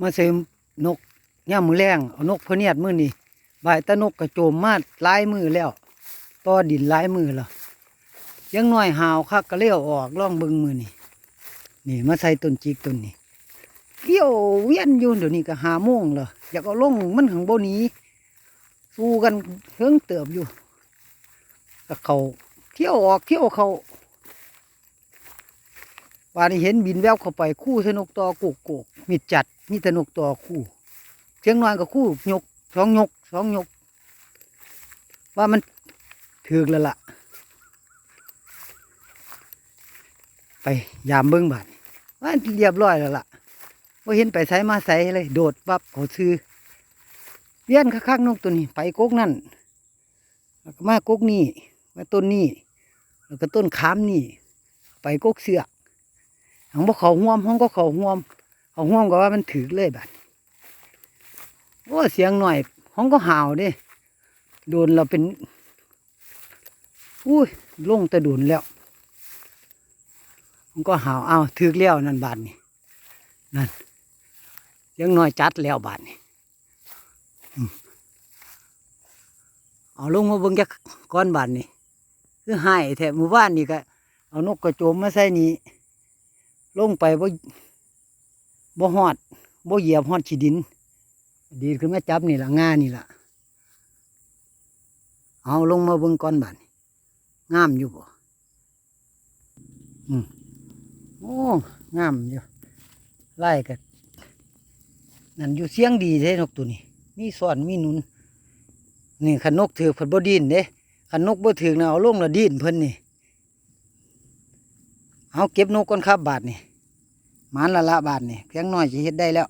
มาใส่นกย่ามมือแรงเอานกพเนียดมือนี่บายตะนกกระโจมมาหลายมือแล้วต่อดินลายมือแล้วยังน้อยหาวคักก็เลี้ยวออกล่องบิงมือนี่นี่มาใส่ต้นจิกต้นนี้เกี่ยวเวียนอยู่เดี๋ยวนี้ก็หาโมงแล้วอยากเอาลงมันขังโบนี้สู้กันเฮิงเติบอยู่กับเขาเที่ยวออกเที่ยวเขา ว่านี่เห็นบินแววเข้าไปคู่สนุกต่อกูกโกกมิดจัดมีแตนกต่อคู่เชียงนอยกับคู่ยกสองยกสองยก ว่ามันถือกแล้วล่ะ ไปยามเบิ้งบาดว่าเรียบร้อยแล้วล่ะว่าเห็นไปใส่มาใส่เลย โดดปับเขาซื้อเลี้ยนคักๆนกตัวนี้ ไปกกนั่นแล้วก็มากกนี่มาต้นนี่แล้วก็ต้นขามนี่ ไปกกเสือ กของพวกเขาห่วมห้องก็เขาห่วมเขาห่วมก็ว่ามันถือเลยบาดโอ้เสียงหน่อยห้องก็ห่าวเด้โดนเราเป็นอุ้ยลงแต่โดนแล้วมันก็หาวเอาถือแล้วนั่นบาทนี่นั่นยังน้อยจัดแล้วบาทนี่เอาลงมาเบิ่งจักก้อนบาทนี่คือหายแถบหมู่บ้านนี่ก็เอานกกระโจมมาใส่นี่ ลงไปบ่บ่ฮอดบ่เหยียบฮอดขี้ดิน ดีดขึ้นมาจับนี่ละง่านี่ละเอาลงมาเบิ่งก้อนบานงามอยู่บ่อืมโอ้งามอยู่ไล่กันนั่นอยู่เสียงดีเด้นกตัวนี้ มีสอนมีนุนนี่ขันนกถือเพิ่นบ่ดินเด้ขันนกบ่ถือนะเอาลงละดินเพิ่นนี่ เอาเก็บนกก่อนครับบาทนี่มันละละบาทนี่เพียงน้อยจะเฮ็ดได้แล้ว